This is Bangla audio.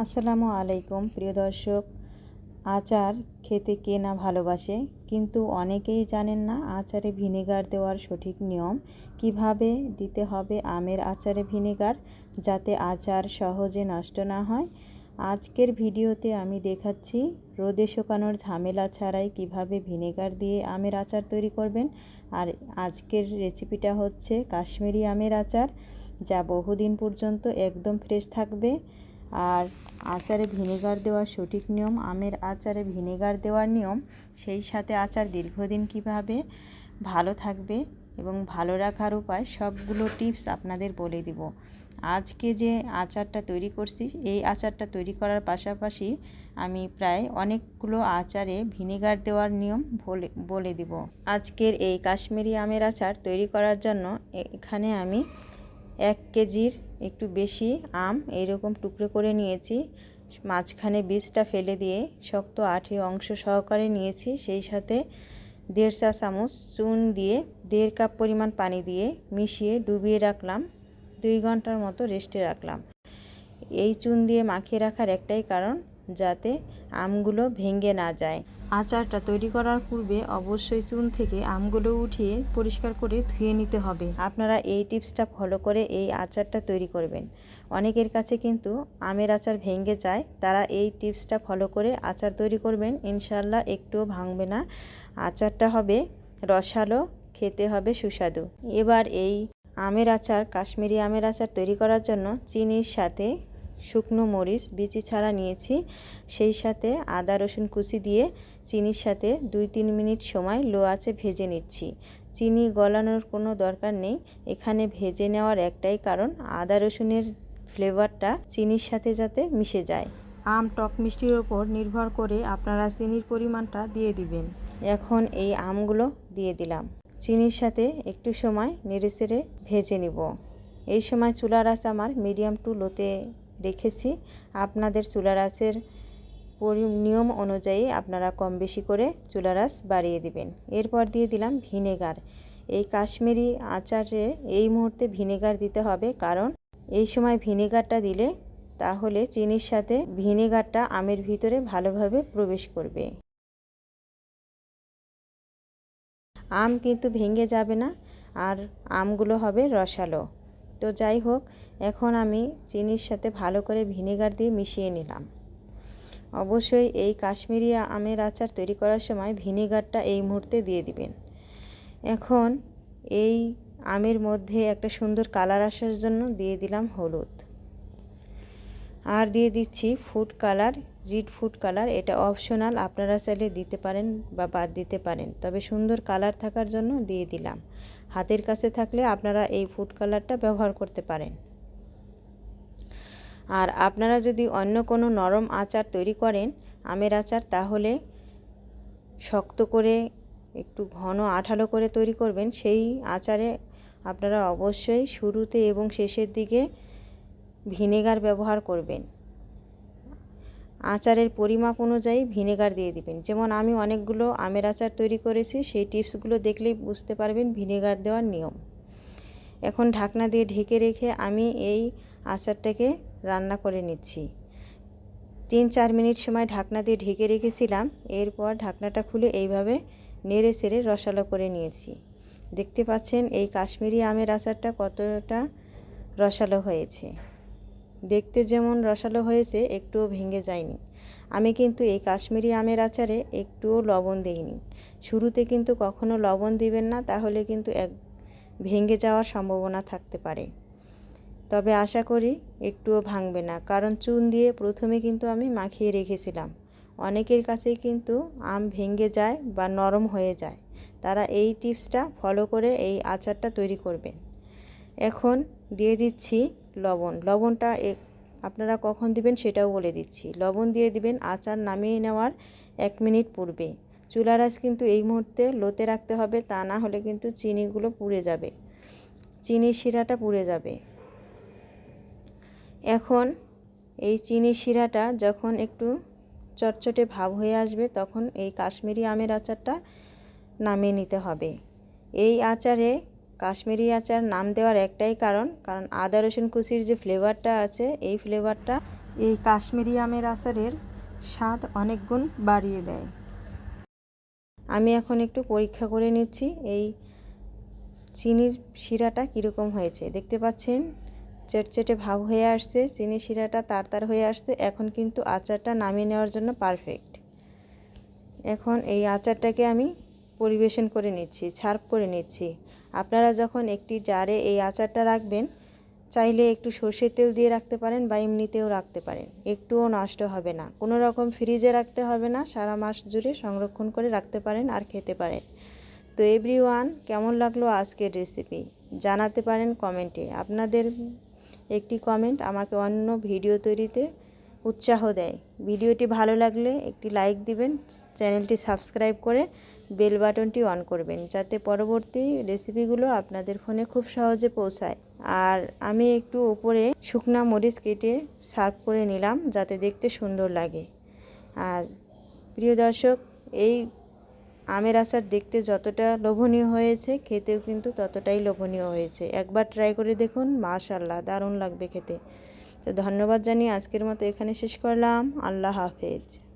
আসসালামু আলাইকুম, প্রিয় দর্শক। আচার খেতে কে না ভালোবাসে? কিন্তু অনেকেই জানেন না আচারে ভিনেগার দেওয়ার সঠিক নিয়ম কীভাবে দিতে হবে আমের আচারে ভিনেগার যাতে আচার সহজে নষ্ট না হয়। আজকের ভিডিওতে আমি দেখাচ্ছি রোদে শুকানোর ঝামেলা ছাড়াই কীভাবে ভিনেগার দিয়ে আমের আচার তৈরি করবেন। আর আজকের রেসিপিটা হচ্ছে কাশ্মীরি আমের আচার, যা বহুদিন পর্যন্ত একদম ফ্রেশ থাকবে। আর আচারে ভিনেগার দেওয়ার সঠিক নিয়ম, আমের আচারে ভিনেগার দেওয়ার নিয়ম, সেই সাথে আচার দীর্ঘদিন কীভাবে ভালো থাকবে এবং ভালো রাখার উপায়, সবগুলো টিপস আপনাদের বলে দিব। আজকে যে আচারটা তৈরি করছি, এই আচারটা তৈরি করার পাশাপাশি আমি প্রায় অনেকগুলো আচারে ভিনেগার দেওয়ার নিয়ম বলে বলে দিব। আজকের এই কাশ্মীরি আমের আচার তৈরি করার জন্য এখানে আমি এক কেজির একটু বেশি আম এইরকম টুকরো করে নিয়েছি। মাঝখানে বীজটা ফেলে দিয়ে শক্ত আঠি অংশ সহকারে নিয়েছি। সেই সাথে দেড় চা চামচ চুন দিয়ে দেড় কাপ পরিমাণ পানি দিয়ে মিশিয়ে ডুবিয়ে রাখলাম। দুই ঘণ্টার মতো রেস্টে রাখলাম। এই চুন দিয়ে মাখিয়ে রাখার একটাই কারণ, যাতে আমগুলো ভেঙে না যায়। আচারটা তৈরি করার পূর্বে অবশ্যই চুন থেকে আমগুলো উঠিয়ে পরিষ্কার করে ধুয়ে নিতে হবে। আপনারা এই টিপসটা ফলো করে এই আচারটা তৈরি করবেন। অনেকের কাছে কিন্তু আমের আচার ভেঙে যায়, তারা এই টিপসটা ফলো করে আচার তৈরি করবেন। ইনশাল্লাহ একটুও ভাঙবে না। আচারটা হবে রসালো, খেতে হবে সুস্বাদু। এবার এই আমের আচার, কাশ্মীরি আমের আচার তৈরি করার জন্য চিনির সাথে শুকনো মরিচ বিচি ছাড়া নিয়েছি। সেই সাথে আদা রসুন কুচি দিয়ে চিনির সাথে দুই তিন মিনিট সময় লো আঁচে ভেজে নিচ্ছি। চিনি গলানোর কোনো দরকার নেই। এখানে ভেজে নেওয়ার একটাই কারণ আদা রসুনের ফ্লেভারটা চিনির সাথে যাতে মিশে যায়। আম টক মিষ্টির ওপর নির্ভর করে আপনারা চিনির পরিমাণটা দিয়ে দিবেন। এখন এই আমগুলো দিয়ে দিলাম। চিনির সাথে একটু সময় নেড়ে ভেজে নিব। এই সময় চুলার আঁচ আমার মিডিয়াম টু লোতে রেখেছি। আপনাদের চুলার আঁচের নিয়ম অনুযায়ী আপনারা কম বেশি করে চুলার আঁচ বাড়িয়ে দিবেন। এরপর দিয়ে দিলাম ভিনেগার। এই কাশ্মীরি আচারে এই মুহূর্তে ভিনেগার দিতে হবে কারণ এই সময় ভিনেগারটা দিলে তাহলে চিনির সাথে ভিনেগারটা আমের ভিতরে ভালোভাবে প্রবেশ করবে। আম কিন্তু ভেঙে যাবে না, আর আমগুলো হবে রসালো। তো যাই হোক এখন আমি চিনির সাথে ভালো করে ভিনেগার দিয়ে মিশিয়ে নিলাম। অবশ্যই এই কাশ্মীরি আমের আচার তৈরি করার সময় ভিনেগারটা এই মুহূর্তে দিয়ে দিবেন। এখন এই আমের মধ্যে একটা সুন্দর কালার আসার জন্য দিয়ে দিলাম হলুদ। আর দিয়ে দিচ্ছি food colour, red food colour, এটা অপশনাল, আপনারা চাইলে দিতে পারেন বা বাদ দিতে পারেন। তবে সুন্দর কালার থাকার জন্য দিয়ে দিলাম। হাতের কাছে থাকলে আপনারা এই ফুড কালারটা ব্যবহার করতে পারেন। আর আপনারা যদি অন্য কোনো নরম আচার তৈরি করেন, আমের আচার, তাহলে শক্ত করে, একটু ঘন আঠালো করে তৈরি করবেন। সেই আচারে আপনারা অবশ্যই শুরুতে এবং শেষের দিকে ভিনেগার ব্যবহার করবেন। আচারের পরিমাপ অনুযায়ী ভিনেগার দিয়ে দিবেন। যেমন আমি অনেকগুলো আমের আচার তৈরি করেছি, সেই টিপসগুলো দেখলেই বুঝতে পারবেন ভিনেগার দেওয়ার নিয়ম। এখন ঢাকনা দিয়ে ঢেকে রেখে আমি এই আচারটাকে রান্না করে নিচ্ছি। তিন চার মিনিট সময় ঢাকনা দিয়ে ঢেকে রেখেছিলাম। এরপর ঢাকনাটা খুলে এইভাবে নেড়ে সেড়ে রসালো করে নিয়েছি। দেখতে পাচ্ছেন এই কাশ্মীরি আমের আচারটা কতটা রসালো হয়েছে। দেখতে যেমন রসালো হয়েছে, একটুও ভেঙে যায়নি। আমি কিন্তু এই কাশ্মীরি আমের আচারে একটুও লবণ দিইনি। শুরুতে কিন্তু কখনো লবণ দিবেন না, তাহলে কিন্তু এক ভেঙে যাওয়ার সম্ভাবনা থাকতে পারে। তবে আশা করি একটুও ভাঙবে না। কারণ চুন দিয়ে প্রথমে কিন্তু আমি মাখিয়ে রেখেছিলাম। অনেকের কাছেই কিন্তু আম ভেঙে যায় বা নরম হয়ে যায়। তারা এই টিপসটা ফলো করে এই আচারটা তৈরি করবেন। এখন দিয়ে দিচ্ছি লবণ। লবণটা আপনারা কখন দিবেন সেটাও বলে দিচ্ছি। লবণ দিয়ে দিবেন আচার নামিয়ে নেওয়ার এক মিনিট পূর্বে। চুলার আঁচ কিন্তু এই মুহূর্তে লোতে রাখতে হবে, তা না হলে কিন্তু চিনিগুলো পুড়ে যাবে। চিনির শিরাটা পুড়ে যাবে। এখন এই চিনি শিরাটা যখন একটু চটচটে ভাব হয়ে আসবে, তখন এই কাশ্মীরি আমের আচারটা নামিয়ে নিতে হবে। এই আচারে কাশ্মীরি আচার নাম দেওয়ার একটাই কারণ কারণ আদা, রসুন কুচির যে ফ্লেভারটা আছে, এই ফ্লেভারটা এই কাশ্মীরি আমের আচারের স্বাদ অনেক গুণ বাড়িয়ে দেয়। আমি এখন একটু পরীক্ষা করে নিচ্ছি, এই চিনির শিরাটা কীরকম হয়েছে। দেখতে পাচ্ছেন চেটচেটে ভাব হয়ে আসছে, চিনি শিরাটা তার হয়ে আসছে, এখন কিন্তু আচারটা নামিয়ে নেওয়ার জন্য পারফেক্ট এখন এই আচারটাকে আমি পরিবেশন করে নিচ্ছি, ছার্প করে নিচ্ছি। আপনারা যখন একটি জারে এই আচারটা রাখবেন, চাইলে একটু সর্ষের তেল দিয়ে রাখতে পারেন বা এমনিতেও রাখতে পারেন। একটুও নষ্ট হবে না। কোনো রকম ফ্রিজে রাখতে হবে না, সারা মাস জুড়ে সংরক্ষণ করে রাখতে পারেন আর খেতে পারেন। তো এভরি ওয়ান কেমন লাগল আজকের রেসিপি জানাতে পারেন কমেন্টে আপনাদের একটি কমেন্ট আমাকে অন্য ভিডিও তৈরিতে উৎসাহ দেয়। ভিডিওটি ভালো লাগলে একটি লাইক দিবেন চ্যানেলটি সাবস্ক্রাইব করে বেল বাটনটি অন করবেন, যাতে পরবর্তী রেসিপিগুলো আপনাদের ফোনে খুব সহজে পৌঁছায়। আর আমি একটু উপরে শুকনা মরিচ কেটে সার্ভ করে নিলাম, যাতে দেখতে সুন্দর লাগে। আর প্রিয় দর্শক, এই আমের আচার দেখতে যতটা লোভনীয় হয়েছে, খেতেও কিন্তু ততটাই লোভনীয় হয়েছে। একবার ট্রাই করে দেখুন মাশাল্লাহ দারুণ লাগবে খেতে। তো ধন্যবাদ জানিয়ে আজকের মতো এখানে শেষ করলাম। আল্লাহ হাফেজ।